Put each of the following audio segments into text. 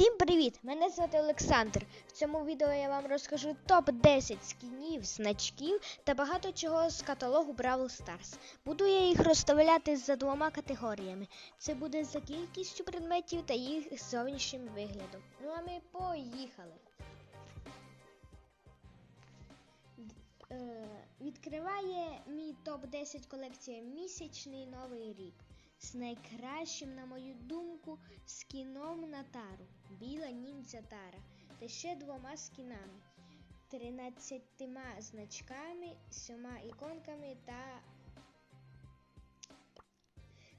Всім привіт! Мене звати Олександр. В цьому відео я вам розкажу топ-10 скінів, значків та багато чого з каталогу Бравл Stars. Буду я їх розставляти за двома категоріями. Це буде за кількістю предметів та їх зовнішнім виглядом. Ну а ми поїхали. Е, відкриває мій топ-10 колекція місячний новий рік з найкращим, на мою думку, скіном на тару. Біла ніндзя тара. Та ще двома скінами. 13 значками, 7 іконками та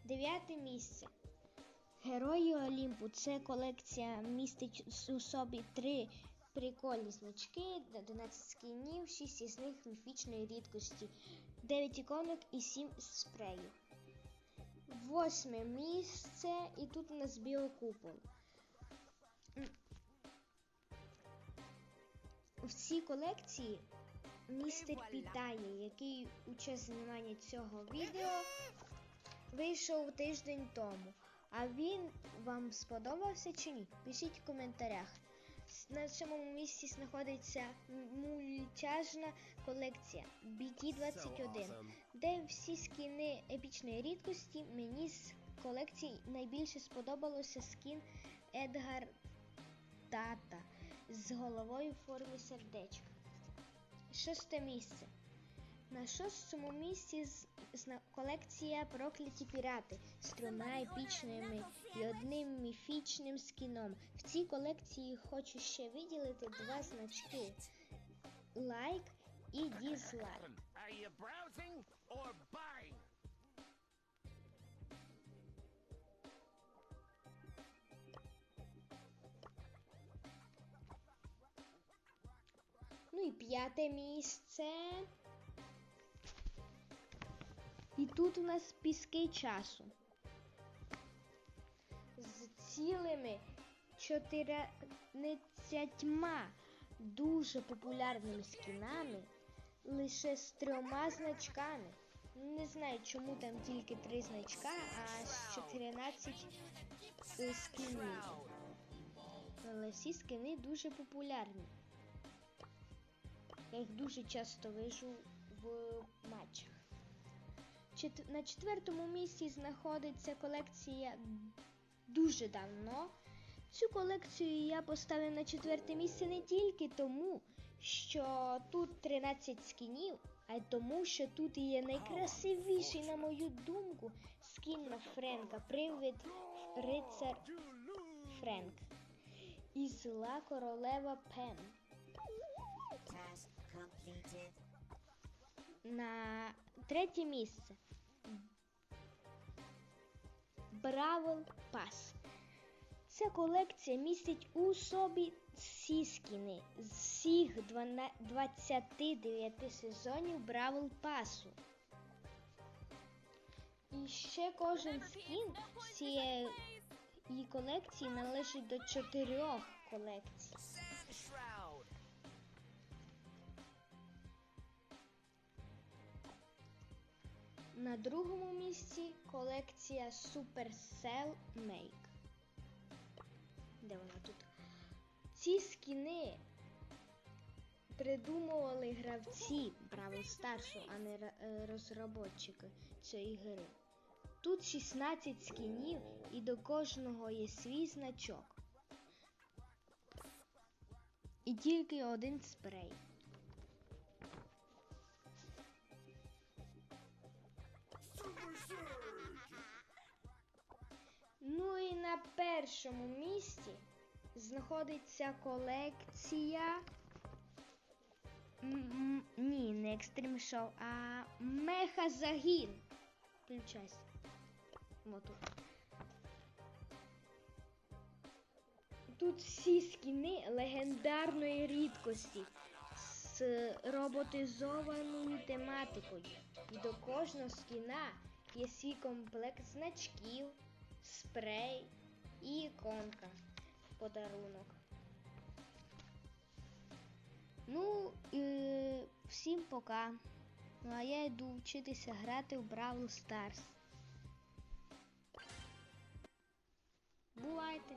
дев'яте місце. Герої Олімпу. Це колекція містить у собі три прикольні значки, 11 скінів, 6 із них міфічної рідкості, 9 іконок і 7 спреїв. Восьме місце, і тут у нас біокупол. В цій колекції містер Питає, який у час знімання цього відео вийшов тиждень тому. А він вам сподобався чи ні? Пишіть в коментарях. На цьому місці знаходиться мультяжна колекція BT21 де всі скіни епічної рідкості, мені з колекції найбільше сподобалося скін Едгар Тата з головою в формі сердечка. Шосте місце. На шостому місці колекція Прокляті пірати з трьома епічними і одним міфічним скіном. В цій колекції хочу ще виділити два значки лайк і дізлайк. Ну і п'яте місце. І тут у нас піски часу. З цілими 14 дуже популярними скінами, лише з трьома значками. Не знаю, чому там тільки три значка, а з 14 е, скінів. Але всі скини дуже популярні. Я їх дуже часто вижу в На четвертому місці знаходиться колекція дуже давно. Цю колекцію я поставив на четверте місце не тільки тому, що тут 13 скінів, а й тому, що тут є найкрасивіший, на мою думку, скін на Френка, привид рицар Френк. І зла королева Пен. На третє місце. Бравл Пас. Ця колекція містить у собі всі скіни з всіх 29 сезонів Бравл Пасу. І ще кожен скін з цієї колекції належить до чотирьох колекцій. На другому місці колекція Supercell Make. Де вона тут? Ці скіни придумували гравці Бравл Старсу, а не е, цієї гри. Тут 16 скінів і до кожного є свій значок. І тільки один спрей. Ну і на першому місці знаходиться колекція. Ні, не Extreme Show, а Меха Загін. Включайся. Вот тут. Тут всі скіни легендарної рідкості з роботизованою тематикою. І до кожного скіна є свій комплект значків, спрей і іконка в подарунок. Ну, і всім пока. Ну а я йду вчитися грати в Бравл Старс. Бувайте!